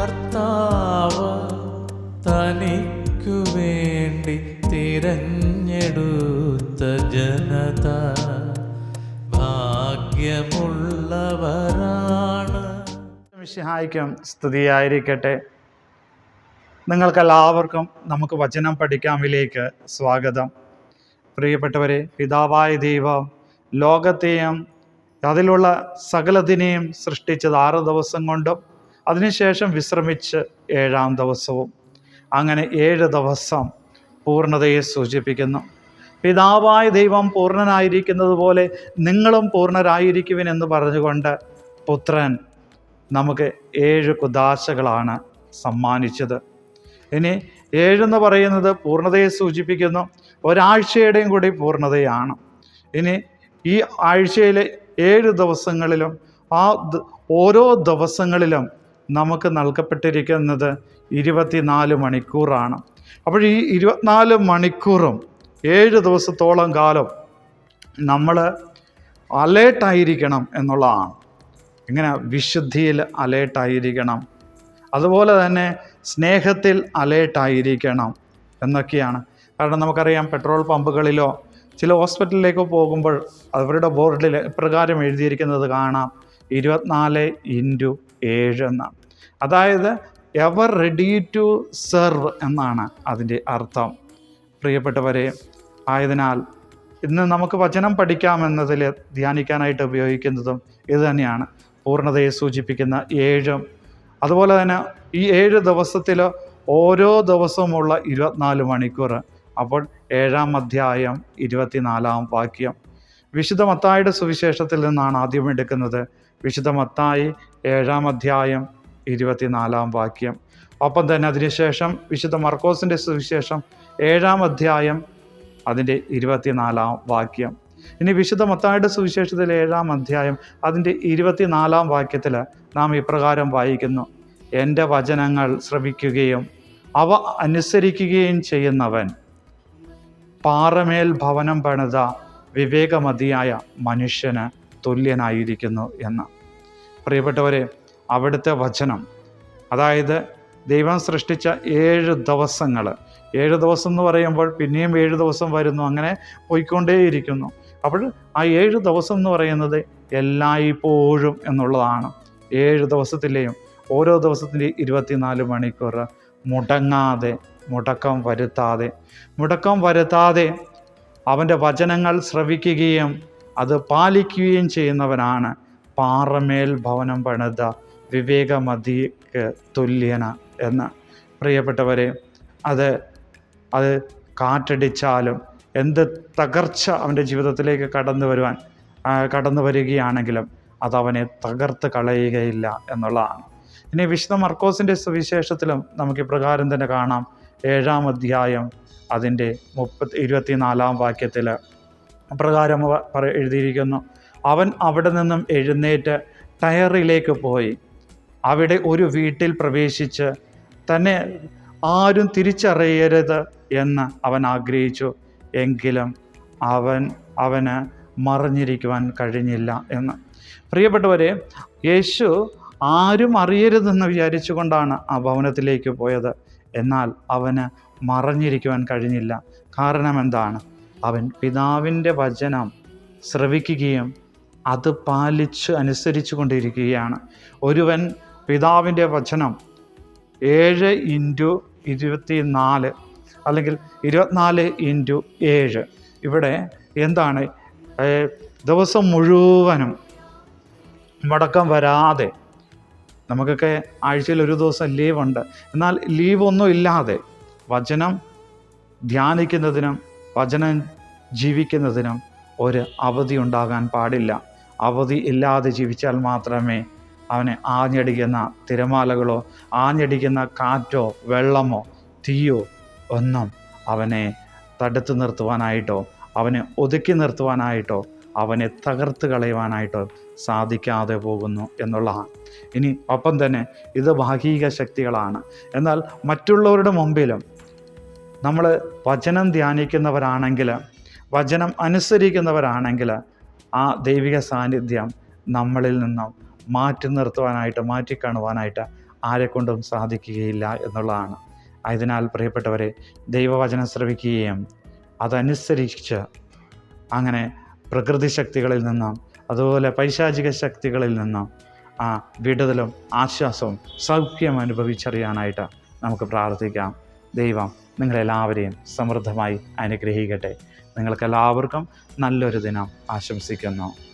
കർത്താവ് തനിക്കു വേണ്ടി തിരഞ്ഞെടുത്ത ജനത ഭാഗ്യമുള്ളവരാണ്. മിശിഹായിക്കും സ്തുതിയായിരിക്കട്ടെ. നിങ്ങൾക്കെല്ലാവർക്കും നമുക്ക് വചനം പഠിക്കാമിലേക്ക് സ്വാഗതം. പ്രിയപ്പെട്ടവരെ പിതാവായ ദൈവം ലോകത്തെയും അതിലുള്ള സകലതിനെയും സൃഷ്ടിച്ചത് ആറ് ദിവസം കൊണ്ടും അതിനുശേഷം വിശ്രമിച്ച് ഏഴാം ദിവസവും അങ്ങനെ ഏഴ് ദിവസം പൂർണതയെ സൂചിപ്പിക്കുന്നു. പിതാവായ ദൈവം പൂർണനായിരിക്കുന്നത് പോലെ നിങ്ങളും പൂർണരായിരിക്കുവിൻ എന്ന് പറഞ്ഞുകൊണ്ട് പുത്രൻ നമുക്ക് ഏഴ് കുദാശകളാണ് സമ്മാനിച്ചത്. ഇനി ഏഴെന്ന് പറയുന്നത് പൂർണതയെ സൂചിപ്പിക്കുന്നു. ഒരാഴ്ചയുടെയും കൂടി പൂർണതയാണ്. ഇനി ഈ ആഴ്ചയിലെ ഏഴ് ദിവസങ്ങളിലും ആ ഓരോ ദിവസങ്ങളിലും നമുക്ക് നൽകപ്പെട്ടിരിക്കുന്നത് ഇരുപത്തിനാല് മണിക്കൂറാണ്. അപ്പോൾ ഈ ഇരുപത്തിനാല് മണിക്കൂറും ഏഴ് ദിവസത്തോളം കാലം നമ്മൾ അലേർട്ടായിരിക്കണം എന്നുള്ളതാണ്. ഇങ്ങനെ വിശുദ്ധിയിൽ അലേർട്ടായിരിക്കണം. അതുപോലെ തന്നെ സ്നേഹത്തിൽ അലേർട്ടായിരിക്കണം എന്നൊക്കെയാണ്. കാരണം നമുക്കറിയാം പെട്രോൾ പമ്പുകളിലോ ചില ഹോസ്പിറ്റലിലേക്കോ പോകുമ്പോൾ അവരുടെ ബോർഡിൽ ഇപ്രകാരം എഴുതിയിരിക്കുന്നത് കാണാം. ഇരുപത്തിനാല് ഇന്റു ഏഴ് എന്നാണ്. അതായത് എവർ റെഡി ടു സെർവ് എന്നാണ് അതിന്റെ അർത്ഥം. പ്രിയപ്പെട്ടവരെ ആയതിനാൽ ഇന്ന് നമുക്ക് വചനം പഠിക്കാമെന്നതിൽ ധ്യാനിക്കാനായിട്ട് ഉപയോഗിക്കുന്നതും ഇത് തന്നെയാണ്. പൂർണതയെ സൂചിപ്പിക്കുന്ന ഏഴും. അതുപോലെ തന്നെ ഈ ഏഴ് ദിവസത്തിൽ ഓരോ ദിവസവുമുള്ള ഇരുപത്തിനാല് മണിക്കൂർ അപ്പോൾ ഏഴാം അധ്യായം ഇരുപത്തിനാലാം വാക്യം. വിശുദ്ധ മത്തായുടെ സുവിശേഷത്തിൽ നിന്നാണ് ആദ്യം എടുക്കുന്നത്. വിശുദ്ധ മത്തായി ഏഴാം അധ്യായം ഇരുപത്തിനാലാം വാക്യം. ഒപ്പം തന്നെ അതിനുശേഷം വിശുദ്ധ മർക്കോസിന്റെ സുവിശേഷം ഏഴാം അധ്യായം അതിന്റെ ഇരുപത്തിനാലാം വാക്യം. ഇനി വിശുദ്ധ മത്തായുടെ സുവിശേഷത്തിൽ ഏഴാം അധ്യായം അതിന്റെ ഇരുപത്തിനാലാം വാക്യത്തിൽ നാം ഇപ്രകാരം വായിക്കുന്നു. എന്റെ വചനങ്ങൾ ശ്രവിക്കുകയും അവ അനുസരിക്കുകയും ചെയ്യുന്നവൻ പാറമേൽ ഭവനം പണിത വിവേകമതിയായ മനുഷ്യന് തുല്യനായിരിക്കുന്നു എന്ന്. പ്രിയപ്പെട്ടവരെ അവിടുത്തെ വചനം. അതായത് ദൈവം സൃഷ്ടിച്ച ഏഴ് ദിവസങ്ങൾ ഏഴ് ദിവസം എന്ന് പറയുമ്പോൾ പിന്നെയും ഏഴ് ദിവസം വരുന്നു. അങ്ങനെ പോയിക്കൊണ്ടേയിരിക്കുന്നു. അപ്പോൾ ആ ഏഴ് ദിവസം എന്ന് പറയുന്നത് എല്ലായ്പ്പോഴും എന്നുള്ളതാണ്. ഏഴ് ദിവസത്തിലെയും ഓരോ ദിവസത്തിന്റെയും ഇരുപത്തിനാല് മണിക്കൂർ മുടങ്ങാതെ മുടക്കം വരുത്താതെ. മുടക്കം വരുത്താതെ അവന്റെ വചനങ്ങൾ ശ്രവിക്കുകയും അത് പാലിക്കുകയും ചെയ്യുന്നവനാണ് പാറമേൽ ഭവനം പണിത വിവേകമതിക്ക് തുല്യന എന്ന് പ്രിയപ്പെട്ടവരെ അത് അത് കാറ്റടിച്ചാലും എന്ത് തകർച്ച അവന്റെ ജീവിതത്തിലേക്ക് കടന്നു വരുവാൻ കടന്നു വരികയാണെങ്കിലും അതവനെ തകർത്ത് കളയുകയില്ല എന്നുള്ളതാണ്. ഇനി വിശുദ്ധ മർക്കോസിന്റെ സുവിശേഷത്തിലും നമുക്ക് ഇപ്രകാരം തന്നെ കാണാം. ഏഴാം അധ്യായം അതിന്റെ മുപ്പത്തി ഇരുപത്തിനാലാം വാക്യത്തിൽ പ്രകാരം എഴുതിയിരിക്കുന്നു. അവൻ അവിടെ നിന്നും എഴുന്നേറ്റ് ടയറിലേക്ക് പോയി. അവിടെ ഒരു വീട്ടിൽ പ്രവേശിച്ച് തന്നെ ആരും തിരിച്ചറിയരുത് എന്ന് അവൻ ആഗ്രഹിച്ചു. എങ്കിലും അവൻ അവന് മറിഞ്ഞിരിക്കുവാൻ കഴിഞ്ഞില്ല എന്ന്. പ്രിയപ്പെട്ടവരെ യേശു ആരും അറിയരുതെന്ന് വിചാരിച്ചുകൊണ്ടാണ് ആ ഭവനത്തിലേക്ക് പോയത്. എന്നാൽ അവന് മറഞ്ഞിരിക്കുവാൻ കഴിഞ്ഞില്ല. കാരണം എന്താണ്? അവൻ പിതാവിന്റെ വചനം ശ്രവിക്കുകയും അത് പാലിച്ച് അനുസരിച്ചു കൊണ്ടിരിക്കുകയാണ് ഒരുവൻ പിതാവിന്റെ വചനം ഏഴ് ഇന്റു ഇരുപത്തി നാല് അല്ലെങ്കിൽ ഇരുപത്തിനാല് ഇന്റു ഏഴ്. ഇവിടെ എന്താണ്? ദിവസം മുഴുവനും മുടക്കം വരാതെ നമുക്കൊക്കെ ആഴ്ചയിൽ ഒരു ദിവസം ലീവുണ്ട്. എന്നാൽ ലീവൊന്നും ഇല്ലാതെ വചനം ധ്യാനിക്കുന്നതിനും വചനം ജീവിക്കുന്നതിനും ഒരു അവധി ഉണ്ടാകാൻ പാടില്ല. അവധി ഇല്ലാതെ ജീവിച്ചാൽ മാത്രമേ അവനെ ആഞ്ഞടിക്കുന്ന തിരമാലകളോ ആഞ്ഞടിക്കുന്ന കാറ്റോ വെള്ളമോ തീയോ ഒന്നും അവനെ തടുത്തു നിർത്തുവാനായിട്ടോ അവനെ ഒതുക്കി നിർത്തുവാനായിട്ടോ അവനെ തകർത്ത് കളയുവാനായിട്ടോ സാധിക്കാതെ പോകുന്നു എന്നുള്ളതാണ് ഇനി ഒപ്പം തന്നെ ഇത് ഭാഗിക ശക്തികളാണ്. എന്നാൽ മറ്റുള്ളവരുടെ മുമ്പിലും നമ്മൾ വചനം ധ്യാനിക്കുന്നവരാണെങ്കിൽ വചനം അനുസരിക്കുന്നവരാണെങ്കിൽ ആ ദൈവിക സാന്നിധ്യം നമ്മളിൽ നിന്നും മാറ്റി നിർത്തുവാനായിട്ട് മാറ്റി കാണുവാനായിട്ട് ആരെക്കൊണ്ടും സാധിക്കുകയില്ല എന്നുള്ളതാണ്. ആയതിനാൽ പ്രിയപ്പെട്ടവരെ ദൈവവചനം ശ്രവിക്കുകയും അതനുസരിച്ച് അങ്ങനെ പ്രകൃതി ശക്തികളിൽ നിന്നും അതുപോലെ പൈശാചിക ശക്തികളിൽ നിന്നും ആ വിടുതലും ആശ്വാസവും സൗഖ്യം അനുഭവിച്ചറിയാനായിട്ട് നമുക്ക് പ്രാർത്ഥിക്കാം. ദൈവം നിങ്ങളെല്ലാവരെയും സമൃദ്ധമായി അനുഗ്രഹിക്കട്ടെ. നിങ്ങൾക്കെല്ലാവർക്കും നല്ലൊരു ദിനം ആശംസിക്കുന്നു.